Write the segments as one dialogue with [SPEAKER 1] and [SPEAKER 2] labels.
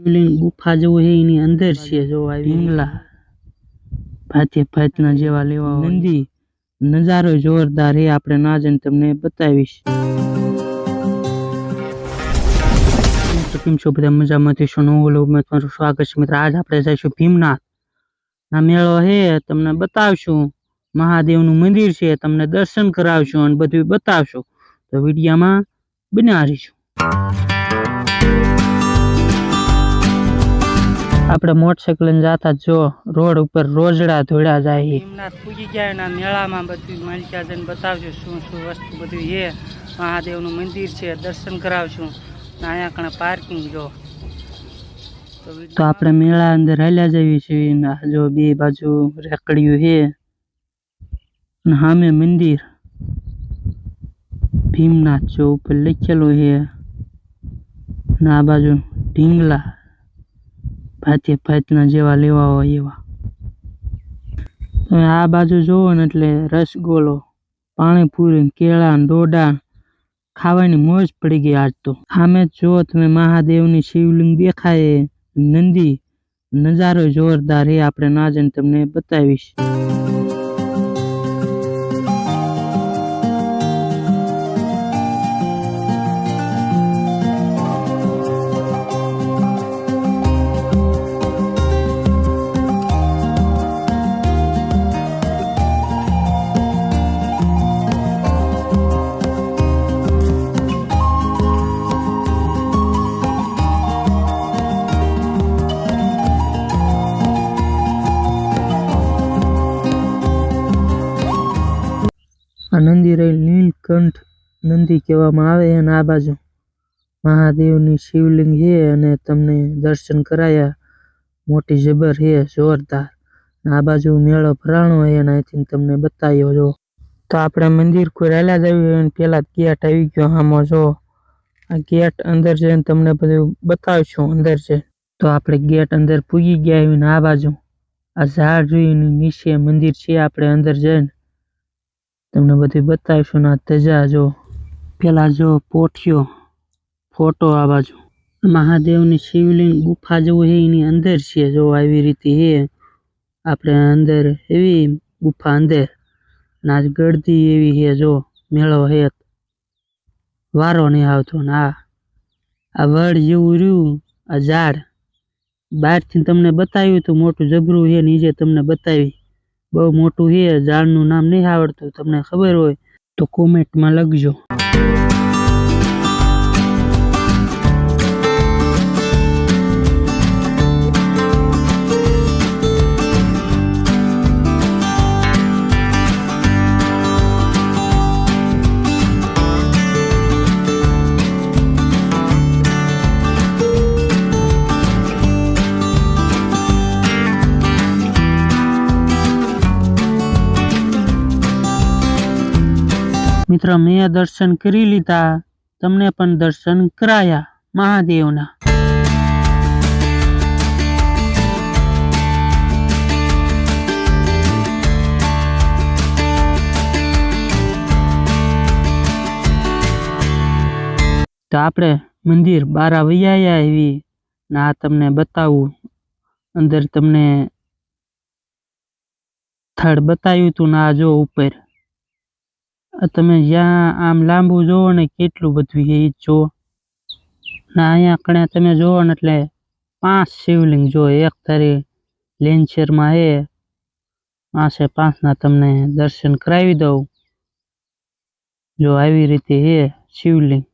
[SPEAKER 1] શિવલિંગ ગુફા જેવું છે એની અંદર છે જો આ ઢીંગલા ભાતે ભાતના જેવા લેવા. નંદી નજારો જોરદાર એ આપણે ના જઈને તમને બતાવીશ. કેમ છો બધા મજામાં? થશો નવું વ્લોગમાં તમારું સ્વાગત છે. મિત્ર આજ આપણે જઈશું ભીમનાથ. ના મેળો છે તમને બતાવશું. મહાદેવનું મંદિર છે તમને દર્શન કરાવશું અને બધું બતાવશું. તો વિડીયામાં બના રહીશું. આપણે મોટરસાઇકલ જતા જો રોડ ઉપર રોજડા ધોળા જાય. ભીમનાથ પૂજી ગયા એના મેળામાં બધું માલિકા જઈને બતાવશું શું શું વસ્તુ બધું છે. મહાદેવનું મંદિર છે દર્શન કરાવશું ને અહીંયા કણે પાર્કિંગ જો. તો આપણે મેળા અંદર હાલ્યા જઈએ છીએ ને આ જો બે બાજુ રેકડિયું છે. અને સામે મંદિર. ભીમનાથ જો ઉપર લખેલું છે. અને આ બાજુ ઢીંગલા. ભાતે ભાતના જેવા લેવા હોય એવા. તમે આ બાજુ જુઓ ને એટલે રસગોલો, પાણીપુરી, કેળા દોડા ખાવાની મોજ પડી ગઈ આજ તો. સામે જુઓ તમે મહાદેવની શિવલિંગ દેખાય, નંદી નજારો જોરદાર એ આપણે ના જઈને તમને બતાવીશ. આ નંદી રહી નીલકંઠ નંદી કહેવામાં આવે અને આ બાજુ મહાદેવની શિવલિંગ છે અને તમને દર્શન કરાયા. મોટી જબર છે, જોરદાર. આ બાજુ મેળો ભરાણો છે અને અહીંથી તમને બતાવ્યો જો. તો આપણે મંદિર કોઈ રહેલા જ આવ્યું અને પેલા ગેટ આવી ગયો આમાં જો. આ ગેટ અંદર જઈને તમને બધું બતાવશું અંદર છે. તો આપણે ગેટ અંદર પૂગી ગયા આવીને આ બાજુ. આ ઝાડ જોઈને નીચે મંદિર છે, આપણે અંદર જઈને. તમને બધું બતાવીશું ને તજા જો, પેલા જો પોઠિયો, ફોટો આ બાજુ. મહાદેવની શિવલિંગ ગુફા જેવું છે, એની અંદર છે, જો આવી રીતે છે. આપણે અંદર એવી ગુફા અંદર. ને આજ ગળદી એવી છે, જો મેળો છે. વારો નહીં આવતો ને આ. આ વડ જેવું રહ્યું, આ ઝાડ. બહારથી તમને બતાવ્યું તો મોટું જબરું છે નીચે તમને બતાવી. બહુ મોટું છે ઝાડનું નામ નહીં આવડતું તમને ખબર હોય તો કોમેન્ટમાં લખજો. મિત્રો, મેં દર્શન કરી લીધા. તમને પણ દર્શન કરાયા, મહાદેવના. તો આપણે મંદિર બારા વૈયા એવી ને તમને બતાવું. અંદર તમને સ્થળ બતાવ્યું તું ને જો ઉપર. તમે જ્યાં આમ લાંબુ જોવો ને કેટલું બધું છે એ જ જોવો ને અહીંયા કણે તમે જોવો ને એટલે પાંચ શિવલિંગ જો એક તારી લેન્ચરમાં છે પાંચે પાંચના તમને દર્શન કરાવી દઉં. જો આવી રીતે છે શિવલિંગ.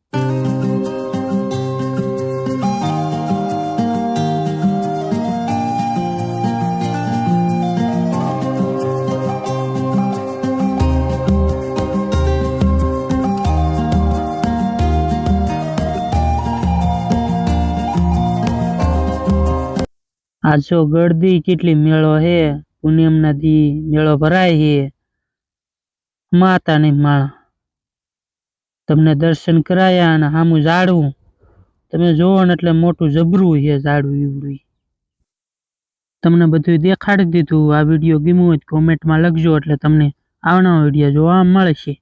[SPEAKER 1] આ જો ગળદી કેટલી મેળો હે પૂનમના દી મેળો ભરાય હે. માતા માળા. તમને દર્શન કરાયા અને સામું ઝાડવું. તમે જોવો ને એટલે મોટું જબરું છે ઝાડવું ઈવડું તમને બધું દેખાડી દીધું. આ વીડિયો ગમ્યું હોય કોમેન્ટમાં લખજો એટલે તમને આવનારો વીડિયો જોવા મળશે.